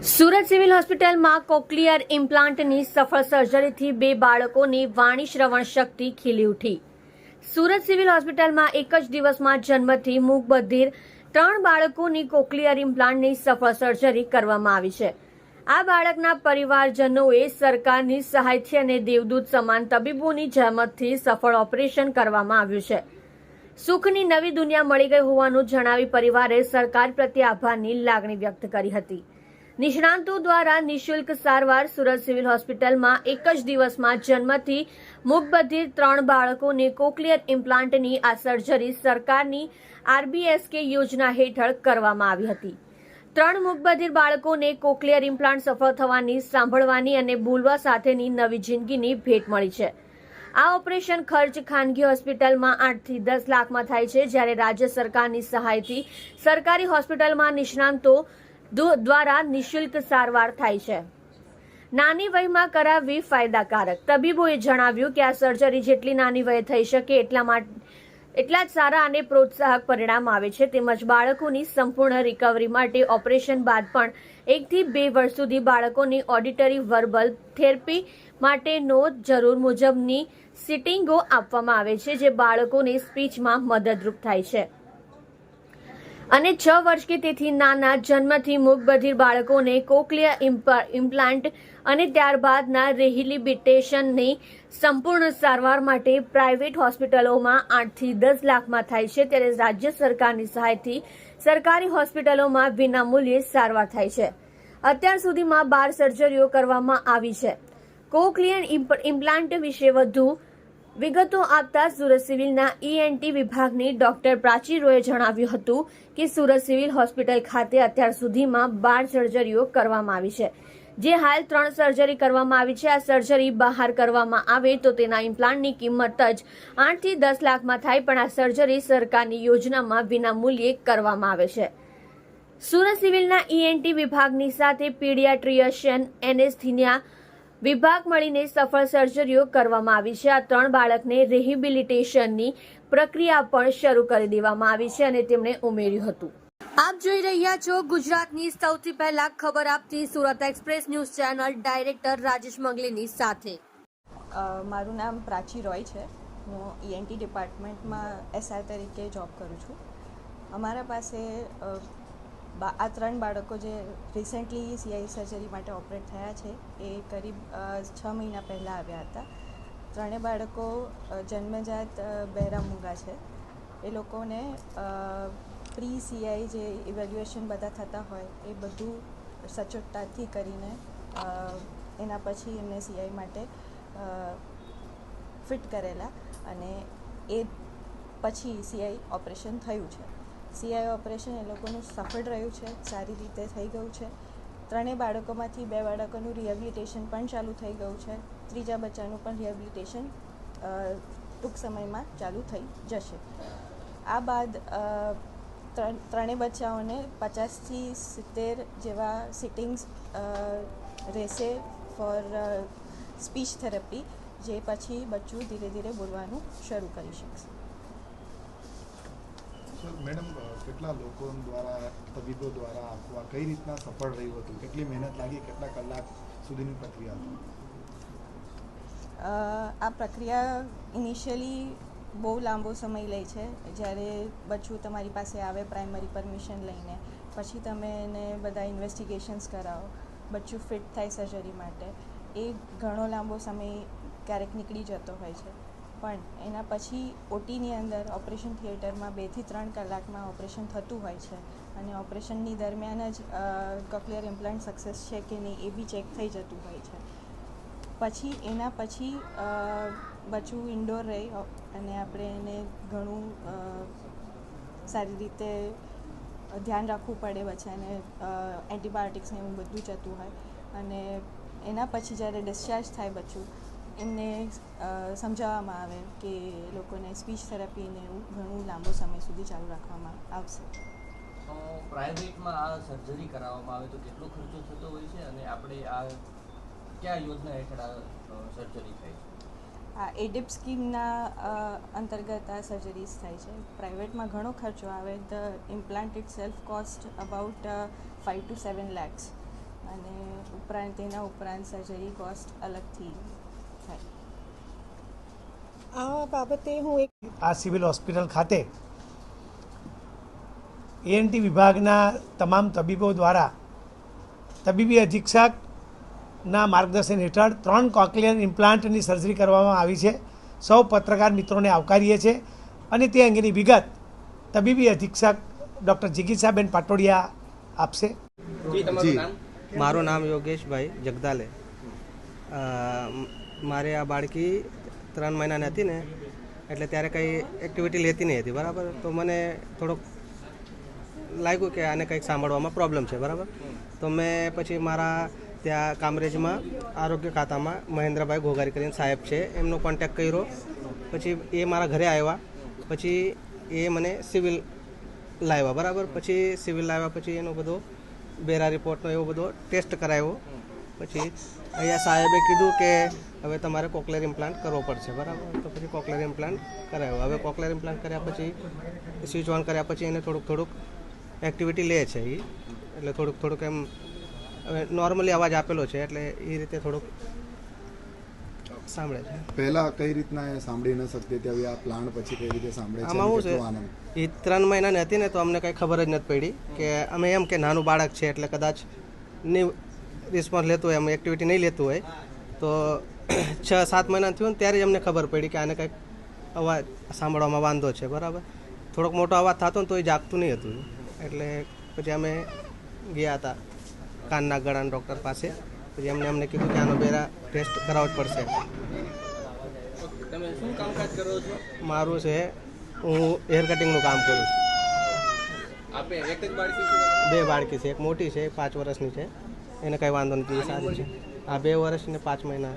Surat civil હોસ્પિટલમાં cochlear ઇમ્પ્લાન્ટની સફળ સર્જરીથી બે બાળકોની વાણી શ્રવણ શક્તિ ખીલી ઉઠી. સુરત સિવિલ હોસ્પિટલમાં એક જ દિવસમાં જન્મથી મૂક બધિર ત્રણ બાળકોની કોક્લિયર ઇમ્પ્લાન્ટની સફળ સર્જરી કરવામાં આવી છે. આ બાળકના પરિવારજનોએ સરકારની સહાયથી અને દેવદૂત સમાન તબીબોની જહેમતથી સફળ ઓપરેશન કરવામાં આવ્યું છે. સુખની નવી દુનિયા મળી ગઈ હોવાનું જણાવી પરિવારે સરકાર પ્રત્યે આભારની લાગણી વ્યક્ત કરી હતી. નિષ્ણાંતો દ્વારા નિઃશુલ્ક સારવાર સુરત સિવિલ હોસ્પિટલમાં એક જ દિવસમાં જન્મથી મુખબધિર ત્રણ બાળકોને કોકલિયર ઇમ્પ્લાન્ટની આ સર્જરી સરકારની આરબીએસકે યોજના હેઠળ કરવામાં આવી હતી. ત્રણ મુખબધિર બાળકોને કોકલિયર ઇમ્પ્લાન્ટ સફળ થવાની, સાંભળવાની અને બોલવા સાથેની નવી જિંદગીની ભેટ મળી છે. આ ઓપરેશન ખર્ચ ખાનગી હોસ્પિટલમાં આઠથી દસ લાખમાં થાય છે, જ્યારે રાજ્ય સરકારની સહાયથી સરકારી હોસ્પિટલમાં નિષ્ણાંતો દ્વારા નિઃશુલ્ક સારવાર થાય છે. નાની વયમાં કરાવવી ફાયદાકારક. તબીબોએ જણાવ્યું કે આ સર્જરી જેટલી નાની વયે થઈ શકે એટલા માટે એટલા જ સારા અને પ્રોત્સાહક પરિણામ આવે છે. તેમજ બાળકોની સંપૂર્ણ રિકવરી માટે ઓપરેશન બાદ પણ એકથી બે વર્ષ સુધી બાળકોની ઓડિટરી વર્બલ થેરપી માટેનો જરૂર મુજબની સિટિંગો આપવામાં આવે છે, જે બાળકોને સ્પીચમાં મદદરૂપ થાય છે. અને છ વર્ષ કે તેથી નાના જન્મથી મૂકબધિર બાળકોને કોકલિયા ઇમ્પ્લાન્ટ અને ત્યારબાદના રિહિલિબિટેશનની સંપૂર્ણ સારવાર માટે પ્રાઇવેટ હોસ્પિટલોમાં આઠથી દસ લાખમાં થાય છે ત્યારે રાજ્ય સરકારની સહાયથી સરકારી હોસ્પિટલોમાં વિનામૂલ્યે સારવાર થાય છે. અત્યાર સુધીમાં બાર સર્જરીઓ કરવામાં આવી છે. કોકલિયન ઇમ્પ્લાન્ટ વિશે વધુ વિગતો આપતા સુરત સિવિલના ઈએનટી વિભાગની ડોક્ટર પ્રાચી રોયે જણાવ્યું હતું કે સુરત સિવિલ હોસ્પિટલ ખાતે અત્યાર સુધીમાં બાર સર્જરીઓ કરવામાં આવી છે. જે હાલ ત્રણ સર્જરી કરવામાં આવી છે. આ સર્જરી બહાર કરવામાં આવે તો તેના ઇમ્પ્લાન્ટની કિંમત જ આઠથી દસ લાખમાં થાય, પણ આ સર્જરી સરકારની યોજનામાં વિનામૂલ્યે કરવામાં આવે છે. સુરત સિવિલના ઈએનટી વિભાગની સાથે પીડિયાટ્રિયશિયન એનેસ્થિનિયા વિભાગ મળીને સફળ સર્જરીઓ કરવામાં આવી છે. આ ત્રણ બાળકને રિહેબિલિટેશનની પ્રક્રિયા પણ શરૂ કરી દેવામાં આવી છે અને તેમણે ઉમેર્યું હતું. આપ જોઈ રહ્યા છો ગુજરાતની સૌથી પહેલા ખબર આપતી Surat express news channel director Rajesh મંગલીની સાથે. મારું નામ પ્રાચી રોય છે. હું ઈએનટી ડિપાર્ટમેન્ટમાં એસઆર તરીકે જોબ કરું છું. અમારા પાસે આ ત્રણ બાળકો જે રિસેન્ટલી સીઆઈ સર્જરી માટે ઓપરેટ થયા છે, એ કરીબ છ મહિના પહેલાં આવ્યા હતા. ત્રણેય બાળકો જન્મજાત બહેરા મૂંગા છે. એ લોકોને પ્રી સીઆઈ જે ઇવેલ્યુએશન બધા થતા હોય, એ બધું સચોટતાથી કરીને એના પછી એમને સીઆઈ માટે ફિટ કરેલા અને એ પછી સીઆઈ ઓપરેશન થયું છે. સીઆઈ ઓપરેશન એ લોકોનું સફળ રહ્યું છે, સારી રીતે થઈ ગયું છે. ત્રણેય બાળકોમાંથી બે બાળકોનું રિહેબિલિટેશન પણ ચાલુ થઈ ગયું છે. ત્રીજા બચ્ચાનું પણ રિહેબિલિટેશન ટૂંક સમયમાં ચાલુ થઈ જશે. આ બાદ ત્રણેય બચ્ચાઓને પચાસથી સિત્તેર જેવા સિટિંગ્સ રહેશે ફોર સ્પીચ થેરપી જે પછી બચ્ચું ધીરે ધીરે બોલવાનું શરૂ કરી શકશે. મેડમ કેટલા લોકો દ્વારા, તબીબો દ્વારા આપવા, કઈ રીતના સફળ રહ્યું હતું? કેટલી મહેનત લાગી? કેટલા કલાક સુધીની પ્રક્રિયા હતી? આ પ્રક્રિયા ઇનિશિયલી બહુ લાંબો સમય લે છે. જ્યારે બચ્ચું તમારી પાસે આવે પ્રાઇમરી પરમિશન લઈને, પછી તમે એને બધા ઇન્વેસ્ટિગેશન્સ કરાવો, બચ્ચું ફિટ થાય સર્જરી માટે. એ ઘણો લાંબો સમય ક્યારેક નીકળી જતો હોય છે. પણ એના પછી ઓટીની અંદર ઓપરેશન થિયેટરમાં બેથી ત્રણ કલાકમાં ઓપરેશન થતું હોય છે. અને ઓપરેશનની દરમિયાન જ કોક્લિયર ઇમ્પ્લાન્ટ સક્સેસ છે કે નહીં એ બી ચેક થઈ જતું હોય છે. પછી એના પછી બચ્ચું ઇન્ડોર રહે અને આપણે એને ઘણું સારી રીતે ધ્યાન રાખવું પડે બચ્ચાને એન્ટીબાયોટિક્સ ને એવું બધું જતું હોય. અને એના પછી જ્યારે ડિસ્ચાર્જ થાય બચ્ચું એમને સમજાવવામાં આવે કે લોકોને સ્પીચ થેરાપીને એવું ઘણું લાંબો સમય સુધી ચાલુ રાખવામાં આવશે. તો પ્રાઇવેટમાં આ સર્જરી કરાવવામાં આવે તો કેટલો ખર્ચો થતો હોય છે? અને આપણે આ કયા યોજના હેઠળ આ સર્જરી થાય છે? આ એડિપ સ્કીમના અંતર્ગત આ સર્જરીઝ થાય છે. પ્રાઇવેટમાં ઘણો ખર્ચો આવે. The implant itself cost about five to seven lakhs અને ઉપરાંત તેના ઉપરાંત સર્જરી કોસ્ટ અલગથી થાય. આ બાબતે હું એક આ સિવિલ હોસ્પિટલ ખાતે એએનટી વિભાગના તમામ તબીબો દ્વારા તબીબી અધિક્ષકના માર્ગદર્શન હેઠળ ત્રણ કોક્લિયર ઇમ્પ્લાન્ટની સર્જરી કરવામાં આવી છે. સૌ પત્રકાર મિત્રોને આવકારીએ છીએ અને તે અંગેની વિગત તબીબી અધિક્ષક ડૉક્ટર જિગીસાબેન પાટોડિયા આપશે. મારું નામ યોગેશભાઈ જગદાલે. મારે આ બાળકી ત્રણ મહિનાની હતી ને, એટલે ત્યારે કંઈ એક્ટિવિટી લેતી નહીં હતી, બરાબર? તો મને થોડોક લાગ્યું કે આને કંઈક સાંભળવામાં પ્રોબ્લેમ છે, બરાબર? તો મેં પછી મારા ત્યાં કામરેજમાં, આરોગ્ય ખાતામાં મહેન્દ્રભાઈ ઘોઘારી કરીને સાહેબ છે, એમનો કોન્ટેક્ટ કર્યો. પછી એ મારા ઘરે આવ્યા. પછી એ મને સિવિલ લાવ્યા, બરાબર? પછી સિવિલ લાવ્યા પછી એનો બધો બેરા રિપોર્ટનો એવો બધો ટેસ્ટ કરાવ્યો પછી અહીંયા સાહેબે કીધું કે હવે તમારે કોકલેર ઇમ્પ્લાન્ટ કરવો પડશે બરાબર? તો પછી કોકલેર ઇમ્પ્લાન્ટ કરાવ્યો હવે કોકલેર ઇમ્પ્લાન્ટ કર્યા પછી સ્વિચ ઓન કર્યા પછી એને થોડુંક થોડુંક એક્ટિવિટી લે છે એ એટલે થોડુંક થોડુંક એમ હવે નોર્મલી અવાજ આપેલો છે એટલે એ રીતે થોડુંક સાંભળે છે. પહેલા કઈ રીતના એ સાંભળી ન શકતી હતી? હવે આ પ્લાન પછી કઈ રીતે સાંભળે છે? આમાં શું છે એ ત્રણ મહિનાની હતી ને તો અમને કંઈ ખબર જ નથી પડી કે અમે એમ કે નાનું બાળક છે એટલે કદાચ નહીં રિસ્પોન્સ લેતું હોય એમ એક્ટિવિટી નહીં લેતું હોય. તો છ સાત મહિના થયું ને ત્યારે જ અમને ખબર પડી કે આને કંઈક અવાજ સાંભળવામાં વાંધો છે બરાબર? થોડોક મોટો અવાજ થતો ને તો એ જાગતું નહીં હતું. એટલે પછી અમે ગયા હતા કાનના ગળાના ડૉક્ટર પાસે. પછી એમને અમને કીધું કે આનો બેરા ટેસ્ટ કરાવવો જ પડશે. તમે શું કામકાજ કરો છો મારું છે હું હેર કટિંગનું કામ કરું છે. બે બાળકી છે એક મોટી છે પાંચ વર્ષની છે. એને કંઈ વાંધો નથી સારી છે. આ બે વર્ષ ને પાંચ મહિના.